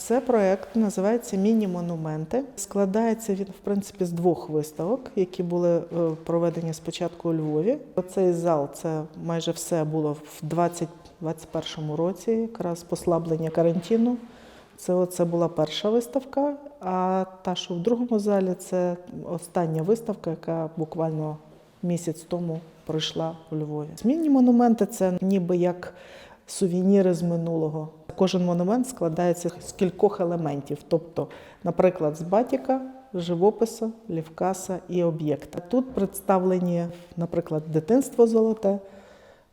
Це проект називається Міні-монументи. Складається він, в принципі, з двох виставок, які були е, проведені спочатку у Львові. Оцей зал це майже все було в 2021 році, якраз послаблення карантину. Це оце була перша виставка. А та, що в другому залі, це остання виставка, яка буквально місяць тому пройшла у Львові. Змінні монументи це ніби як сувеніри з минулого. Кожен монумент складається з кількох елементів, тобто, наприклад, з батіка, живопису, лівкаса і об'єкта. Тут представлені, наприклад, дитинство золоте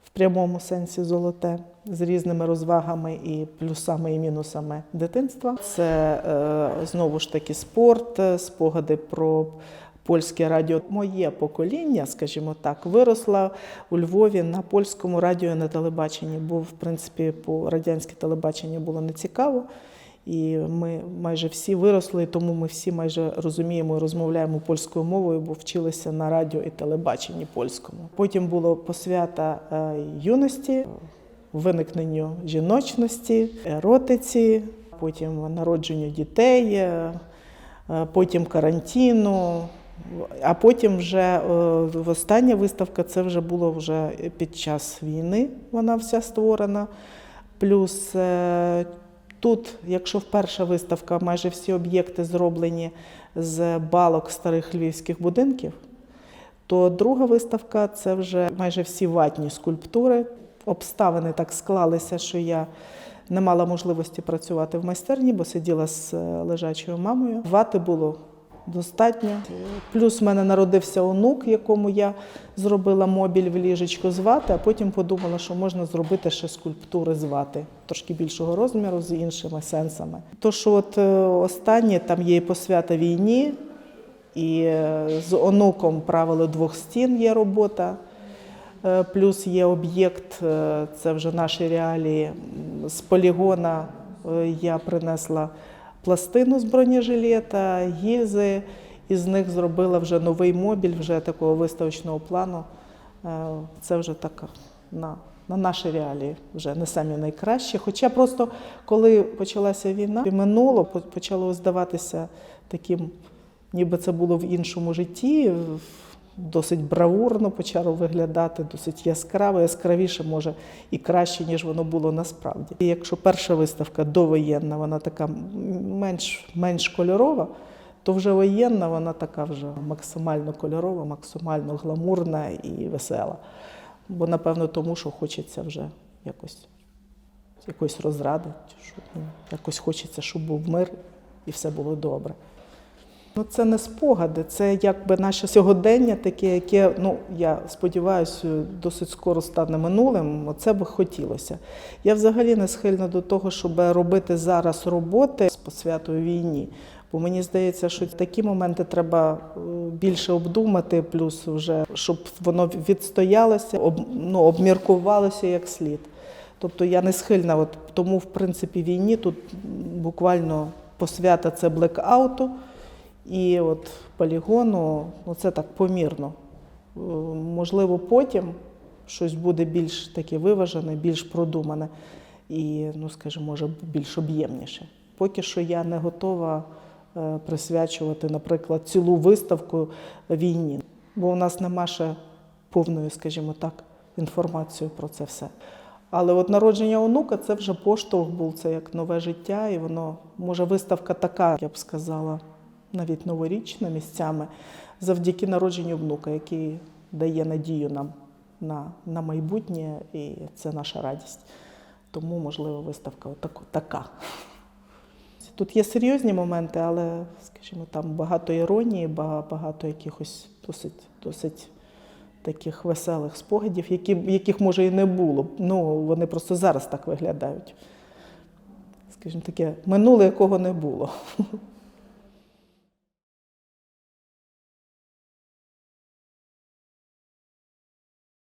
в прямому сенсі золоте з різними розвагами і плюсами і мінусами дитинства. Це е, знову ж таки спорт, е, спогади про польське радіо. Моє покоління, скажімо так, виросло у Львові на польському радіо і на телебаченні, бо в принципі по радянське телебачення було нецікаво. І ми майже всі виросли, тому ми всі майже розуміємо і розмовляємо польською мовою, бо вчилися на радіо і телебаченні польському. Потім було посвята е, юності, виникненню жіночності, еротиці, потім народженню дітей, е, е, потім карантину. А потім вже е, остання виставка це вже було вже під час війни. Вона вся створена. Плюс е, тут, якщо вперша виставка, майже всі об'єкти зроблені з балок старих львівських будинків, то друга виставка це вже майже всі ватні скульптури. Обставини так склалися, що я не мала можливості працювати в майстерні, бо сиділа з е, лежачою мамою. Вати було достатньо. Плюс в мене народився онук, якому я зробила мобіль в ліжечко з вати, а потім подумала, що можна зробити ще скульптури з вати, трошки більшого розміру, з іншими сенсами. То, що от е, останнє там є і посвята війні, і е, з онуком правило двох стін є робота. Е, Плюс є об'єкт, це вже наші реалії. З полігона я принесла пластину з бронежилета, гільзи, і з них зробила вже новий мобіль, вже такого виставочного плану. Е, Це вже така на, на наші реалії, вже не самі найкращі. Хоча просто коли почалася війна, і минуло, почало здаватися таким, ніби це було в іншому житті. Досить бравурно почало виглядати, досить яскраво, яскравіше, може, і краще, ніж воно було насправді. І якщо перша виставка довоєнна, вона така менш, менш кольорова, то вже воєнна вона така вже максимально кольорова, максимально гламурна і весела. Бо, напевно, тому що хочеться вже якось якоїсь розради, ну, якось хочеться, щоб був мир і все було добре. Ну, це не спогади, це якби наше сьогодення, таке, яке, ну я сподіваюся, досить скоро стане минулим. Оце би хотілося. Я взагалі не схильна до того, щоб робити зараз роботи з посвятою війні. Бо мені здається, що такі моменти треба е, більше обдумати, плюс вже щоб воно відстоялося, об, ну, обміркувалося як слід. Тобто я не схильна, от тому в принципі війні тут буквально посвята це блекауту. І от полігону, ну це так помірно. Е, Можливо, потім щось буде більш таке виважене, більш продумане і, ну скажімо, може, більш об'ємніше. Поки що я не готова е, присвячувати, наприклад, цілу виставку війні, бо у нас нема ще повної, скажімо так, інформації про це все. Але от народження онука це вже поштовх був, це як нове життя, і воно може виставка така, я б сказала, навіть новорічна місцями, завдяки народженню внука, який дає надію нам на, на майбутнє, і це наша радість. Тому, можливо, виставка отак- така. Тут є серйозні моменти, але, скажімо, там багато іронії, багато якихось досить, досить таких веселих спогадів, які, яких може і не було. Ну, вони просто зараз так виглядають. Скажімо, таке минуле, якого не було.